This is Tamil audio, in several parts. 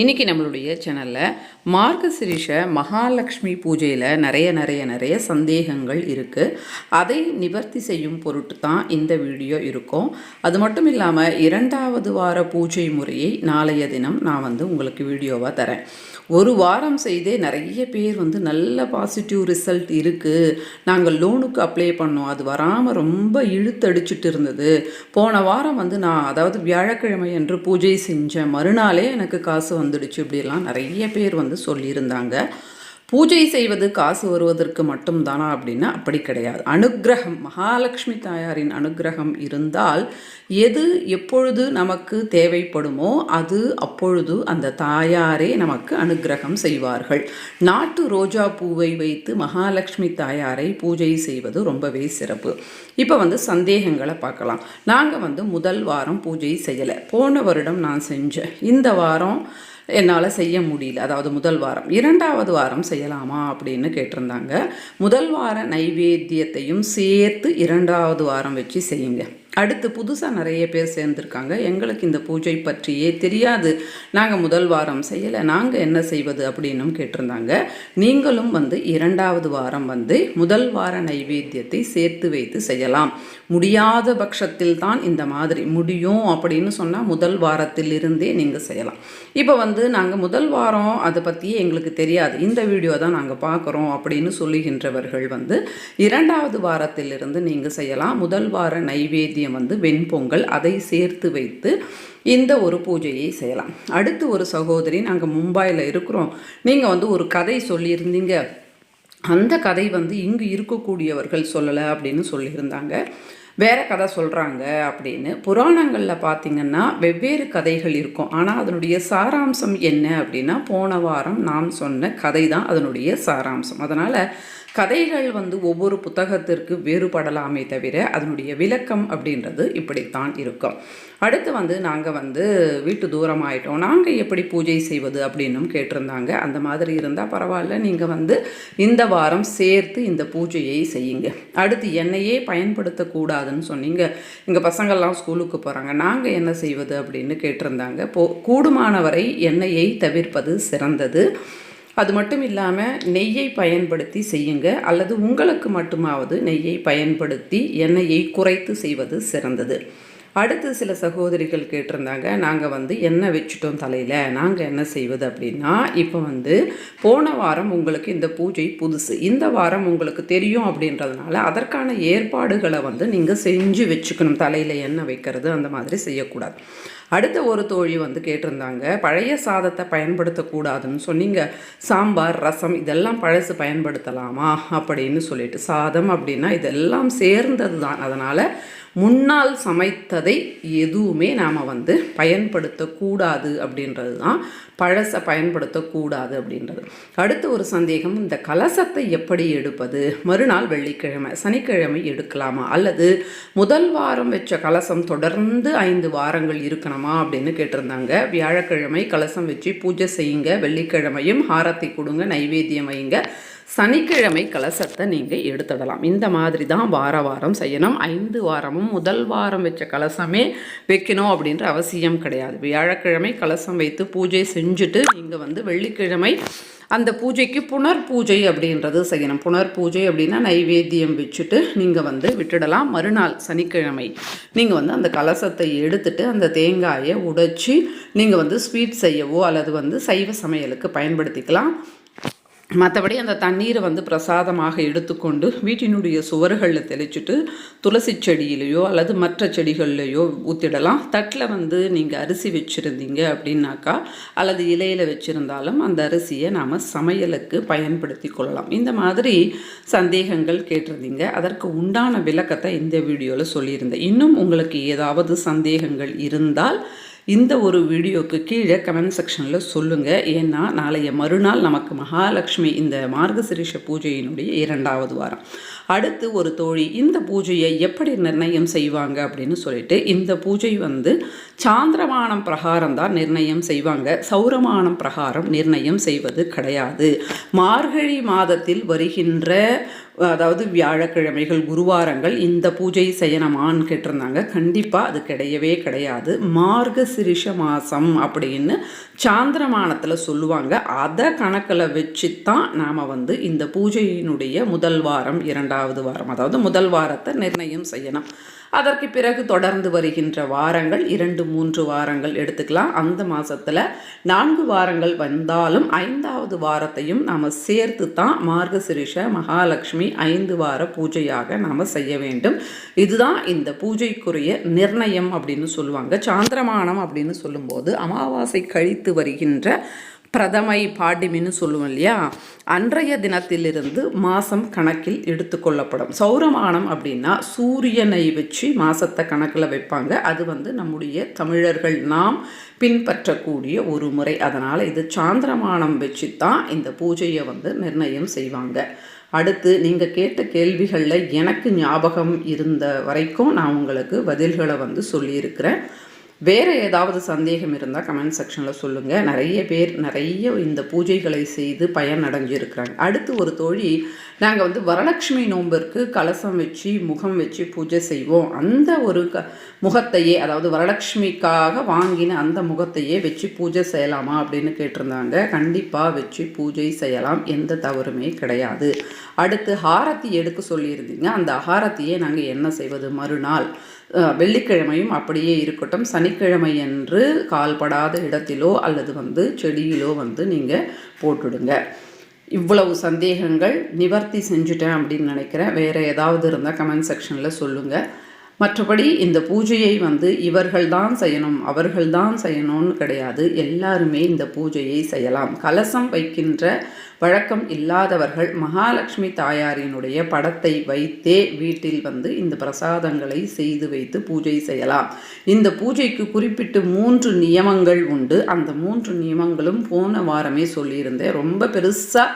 இன்னைக்கு நம்மளுடைய சேனலில் மார்கசிரிஷ மகாலட்சுமி பூஜையில் நிறைய நிறைய நிறைய சந்தேகங்கள் இருக்குது அதை நிவர்த்தி செய்யும் பொருட்டு தான் இந்த வீடியோ இருக்கும். அது மட்டும் இல்லாமல் இரண்டாவது வார பூஜை முறையை நாளைய தினம் நான் வந்து உங்களுக்கு வீடியோவாக தரேன். ஒரு வாரம் செய்தே நிறைய பேர் வந்து நல்ல பாசிட்டிவ் ரிசல்ட் இருக்குது நாங்கள் லோனுக்கு அப்ளை பண்ணோம். அது வராமல் ரொம்ப இழுத்தடிச்சிட்டு இருந்தது. போன வாரம் வந்து நான் அதாவது வியாழக்கிழமை என்று பூஜை செஞ்சேன் மறுநாளே எனக்கு காசு வந்துடுச்சு இப்படிலாம் நிறைய பேர் வந்து சொல்லியிருந்தாங்க. பூஜை செய்வது காசு வருவதற்கு மட்டும்தானா அப்படின்னா அப்படி கிடையாது. அனுக்கிரகம் மகாலட்சுமி தாயாரின் அனுக்கிரகம் இருந்தால் எது எப்பொழுது நமக்கு தேவைப்படுமோ அது அப்பொழுது அந்த தாயாரே நமக்கு அனுக்கிரகம் செய்வார்கள். நாட்டு ரோஜா பூவை வைத்து மகாலட்சுமி தாயாரை பூஜை செய்வது ரொம்பவே சிறப்பு. இப்போ வந்து சந்தேகங்களை பார்க்கலாம். நாங்கள் வந்து முதல் வாரம் பூஜை செய்யலை. போன வருடம் நான் செஞ்சேன். இந்த வாரம் என்னால் செய்ய முடியல. அதாவது முதல் வாரம். இரண்டாவது வாரம் செய்யலாமா அப்படின்னு கேட்டிருந்தாங்க. முதல் வார நைவேத்தியத்தையும் சேர்த்து இரண்டாவது வாரம் வச்சு செய்யுங்க. அடுத்து புதுசாக நிறைய பேர் சேர்ந்துருக்காங்க. எங்களுக்கு இந்த பூஜை பற்றியே தெரியாது. நாங்கள் முதல் வாரம் செய்யலை. நாங்கள் என்ன செய்வது அப்படின்னும் கேட்டிருந்தாங்க. நீங்களும் வந்து இரண்டாவது வாரம் வந்து முதல் வார நைவேத்தியத்தை சேர்த்து வைத்து செய்யலாம். முடியாத பட்சத்தில் தான் இந்த மாதிரி முடியும் அப்படின்னு சொன்னால் முதல் வாரத்தில் இருந்தே நீங்கள் செய்யலாம். இப்போ வந்து நாங்கள் முதல் வாரம் அதை பற்றியே எங்களுக்கு தெரியாது. இந்த வீடியோ தான் நாங்கள் பார்க்குறோம் அப்படின்னு சொல்லுகின்றவர்கள் வந்து இரண்டாவது வாரத்திலிருந்து நீங்கள் செய்யலாம். முதல் வார நைவேத்தியம் நைவேத்தியம் வந்து வெண்பொங்கல் அதை சேர்த்து வைத்து இந்த ஒரு பூஜையை செய்யலாம். அடுத்து ஒரு சகோதரி நாங்கள் மும்பாயில் இருக்கிறோம். நீங்கள் வந்து ஒரு கதை சொல்லியிருந்தீங்க. அந்த கதை வந்து இங்கு இருக்கக்கூடியவர்கள் சொல்லலை அப்படின்னு சொல்லியிருந்தாங்க. வேற கதை சொல்கிறாங்க அப்படின்னு. புராணங்களில் பார்த்திங்கன்னா வெவ்வேறு கதைகள் இருக்கும். ஆனால் அதனுடைய சாராம்சம் என்ன அப்படின்னா போன வாரம் நாம் சொன்ன கதை தான் அதனுடைய சாராம்சம். அதனால் கதைகள் வந்து ஒவ்வொரு புத்தகத்திற்கு வேறுபடலாமே தவிர அதனுடைய விளக்கம் அப்படின்றது இப்படித்தான் இருக்கும். அடுத்து வந்து நாங்கள் வந்து வீட்டு தூரம் ஆயிட்டோம் நாங்கள் எப்படி பூஜை செய்வது அப்படின்னும் கேட்டிருந்தாங்க. அந்த மாதிரி இருந்தால் பரவாயில்ல. நீங்கள் வந்து இந்த வாரம் சேர்த்து இந்த பூஜையை செய்யுங்க. அடுத்து என்னையே பயன்படுத்தக்கூடாதுன்னு சொன்னீங்க. எங்கள் பசங்கள்லாம் ஸ்கூலுக்கு போகிறாங்க நாங்கள் என்ன செய்வது அப்படின்னு கேட்டிருந்தாங்க. போ கூடுமானவரை எண்ணெயை தவிர்ப்பது சிறந்தது. அது மட்டும் இல்லாமல் நெய்யை பயன்படுத்தி செய்யுங்க. அல்லது உங்களுக்கு மட்டுமாவது நெய்யை பயன்படுத்தி எண்ணெயை குறைத்து செய்வது சிறந்தது. அடுத்து சில சகோதரிகள் கேட்டிருந்தாங்க நாங்கள் வந்து எண்ணெய் வச்சுட்டோம் தலையில்? நாங்கள் என்ன செய்வது அப்படின்னா இப்போ வந்து போன வாரம் உங்களுக்கு இந்த பூஜை புதுசு. இந்த வாரம் உங்களுக்கு தெரியும் அப்படின்றதுனால அதற்கான ஏற்பாடுகளை வந்து நீங்கள் செஞ்சு வச்சுக்கணும். தலையில் எண்ணெய் வைக்கிறது அந்த மாதிரி செய்யக்கூடாது. அடுத்த ஒரு தோழி வந்து கேட்டிருந்தாங்க பழைய சாதத்தை பயன்படுத்தக்கூடாதுன்னு சொன்னீங்க. சாம்பார் ரசம் இதெல்லாம் பழசு பயன்படுத்தலாமா? அப்படின்னு சொல்லிட்டு சாதம் அப்படின்னா இதெல்லாம் சேர்ந்தது தான் அதனால் முன்னால் சமைத்ததை எதுவுமே நாம் வந்து பயன்படுத்தக்கூடாது அப்படின்றது தான் பழசை பயன்படுத்தக்கூடாது அப்படின்றது. அடுத்து ஒரு சந்தேகம் இந்த கலசத்தை எப்படி எடுப்பது? மறுநாள் வெள்ளிக்கிழமை சனிக்கிழமை எடுக்கலாமா? அல்லது முதல் வாரம் வச்ச கலசம் தொடர்ந்து ஐந்து வாரங்கள் இருக்கணுமா அப்படின்னு கேட்டிருந்தாங்க. வியாழக்கிழமை கலசம் வச்சு பூஜை செய்யுங்க. வெள்ளிக்கிழமையும் ஹாரத்தை கொடுங்க நைவேத்தியம் வைங்க. சனிக்கிழமை கலசத்தை நீங்கள் எடுத்துடலாம். இந்த மாதிரி தான் வார வாரம் செய்யணும். ஐந்து வாரமும் முதல் வாரம் வச்ச கலசமே வைக்கணும் அப்படின்ற அவசியம் கிடையாது. வியாழக்கிழமை கலசம் வைத்து பூஜை செஞ்சுட்டு நீங்கள் வந்து வெள்ளிக்கிழமை அந்த பூஜைக்கு புனர் பூஜை அப்படின்றது செய்யணும். புனர் பூஜை அப்படின்னா நைவேத்தியம் வச்சுட்டு நீங்கள் வந்து விட்டுடலாம். மறுநாள் சனிக்கிழமை நீங்கள் வந்து அந்த கலசத்தை எடுத்துட்டு அந்த தேங்காயை உடைச்சி நீங்கள் வந்து ஸ்வீட் செய்யவோ அல்லது வந்து சைவ சமையலுக்கு பயன்படுத்திக்கலாம். மற்றபடி அந்த தண்ணீரை வந்து பிரசாதமாக எடுத்துக்கொண்டு வீட்டினுடைய சுவர்களில் தெளிச்சுட்டு துளசி செடியிலையோ அல்லது மற்ற செடிகள்லையோ ஊற்றிடலாம் தட்டில் வந்து நீங்கள் அரிசி வச்சுருந்தீங்க அப்படின்னாக்கா அல்லது இலையில் வச்சுருந்தாலும் அந்த அரிசியை நாம் சமையலுக்கு பயன்படுத்தி கொள்ளலாம். இந்த மாதிரி சந்தேகங்கள் கேட்டிருந்தீங்க. அதற்கு உண்டான விளக்கத்தை இந்த வீடியோவில் சொல்லியிருந்தேன். இன்னும் உங்களுக்கு ஏதாவது சந்தேகங்கள் இருந்தால் இந்த ஒரு வீடியோக்கு கீழே கமெண்ட் செக்ஷனில் சொல்லுங்கள் ஏன்னா நாளைய மறுநாள் நமக்கு மகாலட்சுமி இந்த மார்கசிரிஷ பூஜையினுடைய இரண்டாவது வாரம். அடுத்து ஒரு தோழி இந்த பூஜையை எப்படி நிர்ணயம் செய்வாங்க அப்படின்னு சொல்லிட்டு இந்த பூஜை வந்து சாந்திரமானம் பிரகாரம் தான் நிர்ணயம் செய்வாங்க. சௌரமானம் பிரகாரம் நிர்ணயம் செய்வது கிடையாது. மார்கழி மாதத்தில் வருகின்ற அதாவது வியாழக்கிழமைகள் குருவாரங்கள் இந்த பூஜை செய்யணுமான்னு கேட்டிருந்தாங்க. கண்டிப்பாக அது கிடையவே கிடையாது. மார்கசிரிஷ மாதம் அப்படின்னு சாந்திரமானத்தில் சொல்லுவாங்க. அதை கணக்கில் வச்சு தான் நாம் வந்து இந்த பூஜையினுடைய முதல் வாரம் இரண்டாவது வாரம் அதாவது முதல் வாரத்தை நிர்ணயம் செய்யணும். அதற்கு பிறகு தொடர்ந்து வருகின்ற வாரங்கள் இரண்டு மூன்று வாரங்கள் எடுத்துக்கலாம். அந்த மாதத்தில் நான்கு வாரங்கள் வந்தாலும் ஐந்தாவது வாரத்தையும் நாம் சேர்த்து தான் மார்கசிரிஷ மகாலட்சுமி ஐந்து வார பூஜையாக நாம் செய்ய வேண்டும். இதுதான் இந்த பூஜைக்குரிய நிர்ணயம் அப்படின்னு சொல்லுவாங்க. சாந்திரமானம் அப்படின்னு சொல்லும்போது அமாவாசை கழித்து வருகின்ற பிரதமை பாடிமின்னு சொல்லுவோம் இல்லையா? அன்றைய தினத்திலிருந்து மாதம் கணக்கில் எடுத்துக்கொள்ளப்படும் சௌரமானம் அப்படின்னா சூரியனை வச்சு மாதத்தை கணக்கில் வைப்பாங்க. அது வந்து நம்முடைய தமிழர்கள் நாம் பின்பற்றக்கூடிய ஒரு முறை. அதனால் இது சாந்திரமானம் வச்சு தான் இந்த பூஜையை வந்து நிர்ணயம் செய்வாங்க. அடுத்து நீங்கள் கேட்ட கேள்விகளில் எனக்கு ஞாபகம் இருந்த வரைக்கும் நான் உங்களுக்கு பதில்களை வந்து சொல்லியிருக்கிறேன். வேறு ஏதாவது சந்தேகம் இருந்தால் கமெண்ட் செக்ஷனில் சொல்லுங்கள் நிறைய பேர் நிறைய இந்த பூஜைகளை செய்து பயன் அடைஞ்சிருக்கிறாங்க அடுத்து ஒரு தோழி நாங்கள் வந்து வரலட்சுமி நோம்பிற்கு கலசம் வச்சு முகம் வச்சு பூஜை செய்வோம். அந்த ஒரு க முகத்தையே அதாவது வரலட்சுமிக்காக வாங்கின அந்த முகத்தையே வச்சு பூஜை செய்யலாமா அப்படின்னு கேட்டிருந்தாங்க. கண்டிப்பாக வச்சு பூஜை செய்யலாம். எந்த தவறுமே கிடையாது. அடுத்து ஹாரத்தி எடுக்க சொல்லியிருந்தீங்க. அந்த ஹாரத்தியை நாங்கள் என்ன செய்வது? மறுநாள் வெள்ளிக்கிழமையும் அப்படியே இருக்கட்டும். சனிக்கிழமை என்று கால்படாத இடத்திலோ அல்லது வந்து செடியிலோ வந்து நீங்கள் போட்டுடுங்க. இவ்வளவு சந்தேகங்கள் நிவர்த்தி செஞ்சுட்டேன் அப்படின்னு நினைக்கிறேன். வேறு ஏதாவது இருந்தால் கமெண்ட் செக்ஷனில் சொல்லுங்கள் மற்றபடி இந்த பூஜையை வந்து இவர்கள்தான் செய்யணும் அவர்கள்தான் செய்யணும்னு கிடையாது. எல்லாருமே இந்த பூஜையை செய்யலாம். கலசம் வைக்கின்ற வழக்கம் இல்லாதவர்கள் மகாலட்சுமி தாயாரினுடைய படத்தை வைத்தே வீட்டில் வந்து இந்த பிரசாதங்களை செய்து வைத்து பூஜை செய்யலாம். இந்த பூஜைக்கு குறிப்பிட்டு மூன்று நியமங்கள் உண்டு. அந்த மூன்று நியமங்களும் போன வாரமே சொல்லியிருந்தேன். ரொம்ப பெருசாக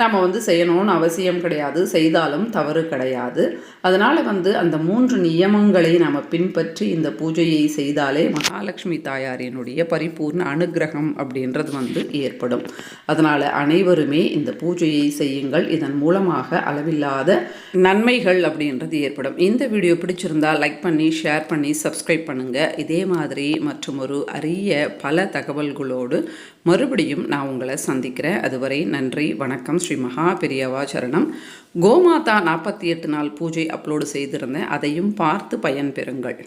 நாம் வந்து செய்யணும்னு அவசியம் கிடையாது செய்தாலும் தவறு கிடையாது. அதனால் வந்து அந்த மூன்று நியமங்களை நாம் பின்பற்றி இந்த பூஜையை செய்தாலே மகாலட்சுமி தாயாரினுடைய பரிபூர்ண அனுகிரகம் அப்படின்றது வந்து ஏற்படும். அதனால் அனைவருமே இந்த பூஜையை செய்யுங்கள். இதன் மூலமாக அளவில்லாத நன்மைகள் அப்படின்றது ஏற்படும். இந்த வீடியோ பிடிச்சிருந்தால் லைக் பண்ணி ஷேர் பண்ணி சப்ஸ்கிரைப் பண்ணுங்கள் இதே மாதிரி மற்றும் ஒரு அரிய பல தகவல்களோடு மறுபடியும் நான் உங்களை சந்திக்கிறேன். அதுவரை நன்றி வணக்கம். ஸ்ரீ மகா பெரியவா சரணம். கோமாதா நாற்பத்தி எட்டு நாள் பூஜை அப்லோடு செய்திருந்தேன். அதையும் பார்த்து பயன்பெறுங்கள்